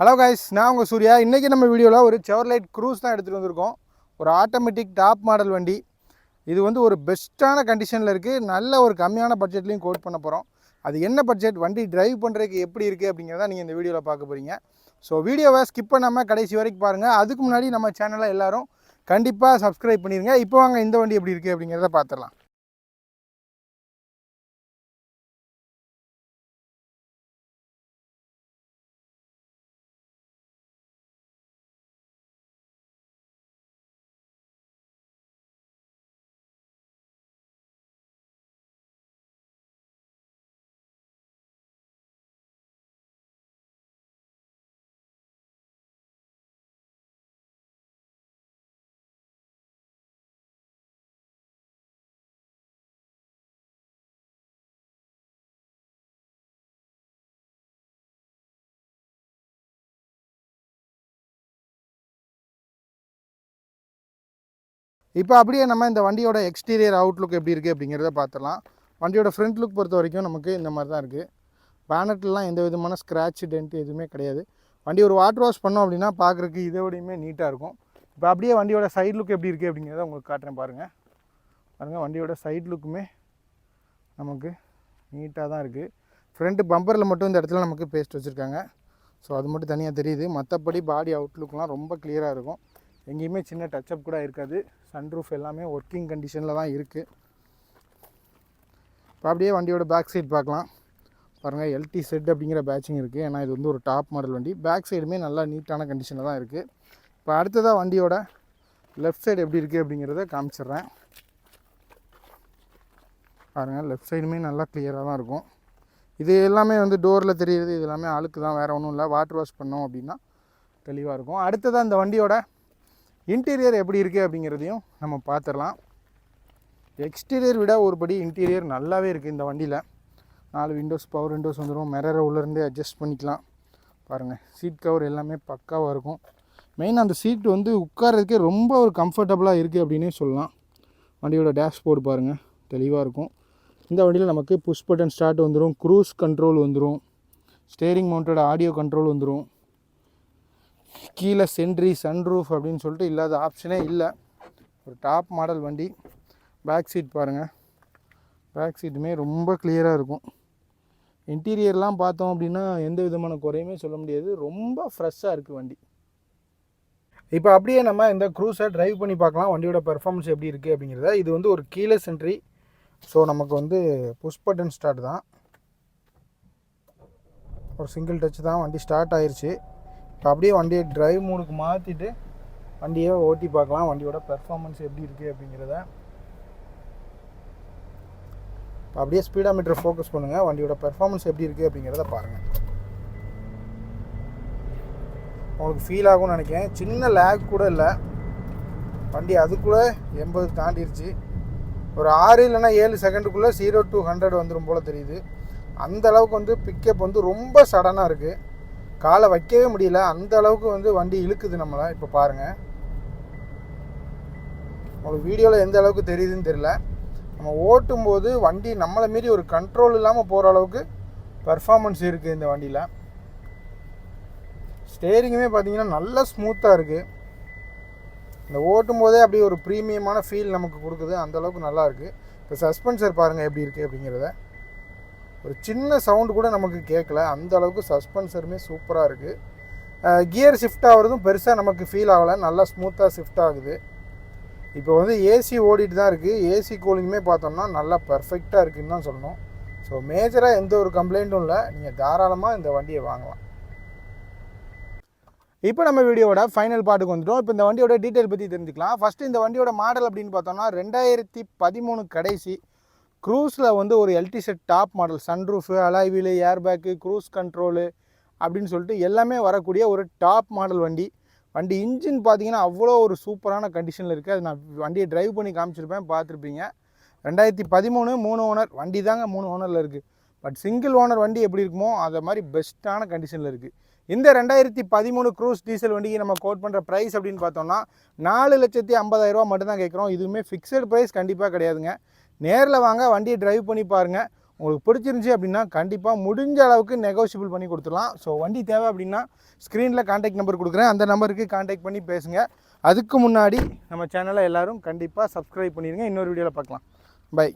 Hello guys நான் உங்கள் சூர்யா. இன்றைக்கி நம்ம வீடியோவில் ஒரு செவர்லைட் க்ரூஸ் தான் எடுத்துகிட்டு வந்திருக்கோம். ஒரு ஆட்டோமேட்டிக் டாப் மாடல் வண்டி. இது வந்து ஒரு பெஸ்ட்டான கண்டிஷனில் இருக்குது நல்ல ஒரு கம்மியான பட்ஜெட்லேயும் கோட் பண்ண போகிறோம் அது என்ன பட்ஜெட் வண்டி டிரைவ் பண்ணுறதுக்கு எப்படி இருக்குது அப்படிங்கிறத நீங்கள் இந்த வீடியோவில் பார்க்க போகிறீங்க ஸோ வீடியோவை ஸ்கிப் பண்ணாமல் கடைசி வரைக்கும் பாருங்கள் அதுக்கு முன்னாடி நம்ம சேனலை எல்லோரும் கண்டிப்பாக சப்ஸ்கிரைப் பண்ணிடுங்க இப்போ வாங்க இந்த வண்டி எப்படி இருக்குது அப்படிங்கிறத பார்த்துடலாம். இப்போ அப்படியே நம்ம இந்த வண்டியோட எக்ஸ்டீரியர் அவுட்லுக் எப்படி இருக்குது அப்படிங்கிறத பார்த்துடலாம். வண்டியோட ஃப்ரண்ட் லுக் பொறுத்த வரைக்கும் நமக்கு இந்த மாதிரி தான் இருக்குது பேனட்லாம் எந்த விதமான ஸ்க்ராட்ச் டென்ட் எதுவுமே கிடையாது. வண்டி ஒரு வாட்டர் வாஷ் பண்ணோம் அப்படின்னா பார்க்குறதுக்கு இதை விடையுமே நீட்டாக இருக்கும். இப்போ அப்படியே வண்டியோட சைட் லுக் எப்படி இருக்குது அப்படிங்கிறத உங்களுக்கு காட்டுறேன் பாருங்கள் பாருங்கள் வண்டியோட சைட் லுக்குமே நமக்கு நீட்டாக தான் இருக்குது ஃப்ரண்ட்டு பம்பரில் மட்டும் இந்த இடத்துல நமக்கு பேஸ்ட் வச்சுருக்காங்க. ஸோ அது மட்டும் தனியாக தெரியுது. மற்றபடி பாடி அவுட்லுக்லாம் ரொம்ப கிளியராக இருக்கும். எங்கேயுமே சின்ன டச்சப் கூட இருக்காது. சன்ரூஃப் எல்லாமே ஒர்க்கிங் கண்டிஷனில் தான் இருக்குது இப்போ அப்படியே வண்டியோட பேக் சைட் பார்க்கலாம். பாருங்கள் எல்டி செட் அப்படிங்கிற பேட்சிங் இருக்குது ஏன்னா இது வந்து ஒரு டாப் மாடல் வண்டி. பேக் சைடுமே நல்லா நீட்டான கண்டிஷனில் தான் இருக்குது இப்போ அடுத்ததாக வண்டியோட லெஃப்ட் சைடு எப்படி இருக்குது அப்படிங்கிறத காமிச்சிடுறேன். பாருங்கள் லெஃப்ட் சைடுமே நல்லா கிளியராக தான் இருக்கும். இது எல்லாமே வந்து டோரில் தெரியுது இது எல்லாமே அழுக்கு தான். வேறு ஒன்றும் இல்லை. வாட்டர் வாஷ் பண்ணோம் அப்படின்னா தெளிவாக இருக்கும். அடுத்ததாக இந்த வண்டியோட இன்டீரியர் எப்படி இருக்குது அப்படிங்கிறதையும் நம்ம பார்த்துடலாம். எக்ஸ்டீரியர் விட ஒருபடி இன்டீரியர் நல்லாவே இருக்குது இந்த வண்டியில். நாலு விண்டோஸ் பவர் விண்டோஸ் வந்துடும் மிரரை உள்ளேருந்தே அட்ஜஸ்ட் பண்ணிக்கலாம். பாருங்கள் சீட் கவர் எல்லாமே பக்காவாக இருக்கும். மெயின் அந்த சீட் வந்து உட்கார்றதுக்கே ரொம்ப ஒரு கம்ஃபர்டபுளாக இருக்குது அப்படின்னே சொல்லலாம். வண்டியோட டேஷ்போர்டு பாருங்கள் தெளிவாக இருக்கும். இந்த வண்டியில் நமக்கு புஷ் பட்டன் ஸ்டார்ட் வந்துடும் க்ரூஸ் கண்ட்ரோல் வந்துடும் ஸ்டேரிங் மவுண்டட் ஆடியோ கண்ட்ரோல் வந்துடும் கீழே சென்ட்ரி சன்ரூஃப் அப்படின்னு சொல்லிட்டு இல்லாத ஆப்ஷனே இல்லை. ஒரு டாப் மாடல் வண்டி. பேக் சீட் பாருங்கள் பேக் சீட்டுமே ரொம்ப கிளியராக இருக்கும். இன்டீரியர்லாம் பார்த்தோம் அப்படின்னா எந்த விதமான குறையுமே சொல்ல முடியாது. ரொம்ப ஃப்ரெஷ்ஷாக இருக்குது வண்டி. இப்போ அப்படியே நம்ம இந்த க்ரூஸை டிரைவ் பண்ணி பார்க்கலாம். வண்டியோட பெர்ஃபார்மன்ஸ் எப்படி இருக்குது அப்படிங்கிறத. இது வந்து ஒரு கீழே சென்ட்ரி. ஸோ நமக்கு வந்து புஷ் பட்டன் ஸ்டார்ட் தான். ஒரு சிங்கிள் டச் தான் வண்டி ஸ்டார்ட் ஆயிடுச்சு அப்படியே வண்டியை ட்ரைவ் மூடுக்கு மாற்றிட்டு வண்டியை ஓட்டி பார்க்கலாம். வண்டியோட பெர்ஃபார்மன்ஸ் எப்படி இருக்குது அப்படிங்கிறத. இப்போ அப்படியே ஸ்பீடா மீட்டர் ஃபோக்கஸ் பண்ணுங்கள் வண்டியோட பெர்ஃபார்மன்ஸ் எப்படி இருக்குது அப்படிங்கிறத பாருங்கள் உங்களுக்கு ஃபீல் ஆகும்னு நினைக்கிறேன். சின்ன லேக் கூட இல்லை. வண்டி அது கூட எண்பது தாண்டிடுச்சு ஒரு ஆறு இல்லைன்னா ஏழு செகண்டுக்குள்ளே ஜீரோ டூ ஹண்ட்ரட் வந்துடும் போல் தெரியுது. அந்த அளவுக்கு வந்து பிக்கப் வந்து ரொம்ப சடனாக இருக்குது காலை வைக்கவே முடியல. அந்த அளவுக்கு வந்து வண்டி இழுக்குது நம்மளை. இப்போ பாருங்கள் உங்களுக்கு வீடியோவில் எந்த அளவுக்கு தெரியுதுன்னு தெரியல. நம்ம ஓட்டும்போது வண்டி நம்மளை மீறி ஒரு கண்ட்ரோல் இல்லாமல் போகிற அளவுக்கு பர்ஃபார்மன்ஸ் இருக்குது இந்த வண்டியில். ஸ்டேரிங்குமே பார்த்தீங்கன்னா நல்லா ஸ்மூத்தாக இருக்குது இந்த ஓட்டும் போதே அப்படியே ஒரு ப்ரீமியமான ஃபீல் நமக்கு கொடுக்குது. அந்தளவுக்கு நல்லாயிருக்கு இப்போ சஸ்பென்சர் பாருங்கள் எப்படி இருக்குது அப்படிங்கிறத. ஒரு சின்ன சவுண்டு கூட நமக்கு கேட்கல. அந்த அளவுக்கு சஸ்பென்சருமே சூப்பராக இருக்குது கியர் ஷிஃப்ட் ஆகிறதும் பெருசாக நமக்கு ஃபீல் ஆகலை. நல்லா ஸ்மூத்தாக ஷிஃப்ட் ஆகுது. இப்போ வந்து ஏசி ஓடிட்டு தான் இருக்குது ஏசி கூலிங்குமே பார்த்தோம்னா நல்லா பர்ஃபெக்டாக இருக்குதுன்னு தான் சொல்லணும். ஸோ மேஜராக எந்த ஒரு கம்ப்ளைண்ட்டும் இல்லை. நீங்கள் தாராளமாக இந்த வண்டியை வாங்கலாம். இப்போ நம்ம வீடியோட ஃபைனல் பாட்டுக்கு வந்துட்டோம். இப்போ இந்த வண்டியோட டீட்டெயில் பற்றி தெரிஞ்சுக்கலாம். ஃபஸ்ட்டு இந்த வண்டியோட மாடல் அப்படின்னு பார்த்தோம்னா ரெண்டாயிரத்தி பதிமூணு கடைசி க்ரூஸில் வந்து ஒரு எல்டிசெட் top model sunroof alloy wheel airbag cruise control அப்படின்னு சொல்லிட்டு எல்லாமே வரக்கூடிய ஒரு டாப் மாடல் வண்டி. வண்டி இன்ஜின் பார்த்தீங்கன்னா அவ்வளோ ஒரு சூப்பரான கண்டிஷனில் இருக்குது அது நான் வண்டியை ட்ரைவ் பண்ணி காமிச்சிருப்பேன் பார்த்துருப்பீங்க. ரெண்டாயிரத்தி பதிமூணு மூணு ஓனர் வண்டி தாங்க மூணு ஓனரில் இருக்குது பட் சிங்கிள் ஓனர் வண்டி எப்படி இருக்குமோ அதை மாதிரி பெஸ்ட்டான கண்டிஷனில் இருக்குது இந்த ரெண்டாயிரத்தி பதிமூணு க்ரூஸ் டீசல் வண்டிக்கு நம்ம கோட் பண்ணுற ப்ரைஸ் அப்படின்னு பார்த்தோம்னா நாலு லட்சத்தி ஐம்பதாயிரரூவா மட்டும்தான் கேட்குறோம். இதுவுமே ஃபிக்ஸட் ப்ரைஸ் கண்டிப்பாக கிடையாதுங்க. நேரில் வாங்க வண்டியை டிரைவ் பண்ணி பாருங்கள் உங்களுக்கு பிடிச்சிருந்துச்சி அப்படின்னா கண்டிப்பாக முடிஞ்ச அளவுக்கு நெகோஷியபிள் பண்ணி கொடுத்துடலாம். ஸோ வண்டி தேவை அப்படின்னா ஸ்க்ரீனில் காண்டாக்ட் நம்பர் கொடுக்குறேன். அந்த நம்பருக்கு காண்டாக்ட் பண்ணி பேசுங்க. அதுக்கு முன்னாடி நம்ம சேனலை எல்லோரும் கண்டிப்பாக சப்ஸ்கிரைப் பண்ணிடுங்க இன்னொரு வீடியோவில் பார்க்கலாம்.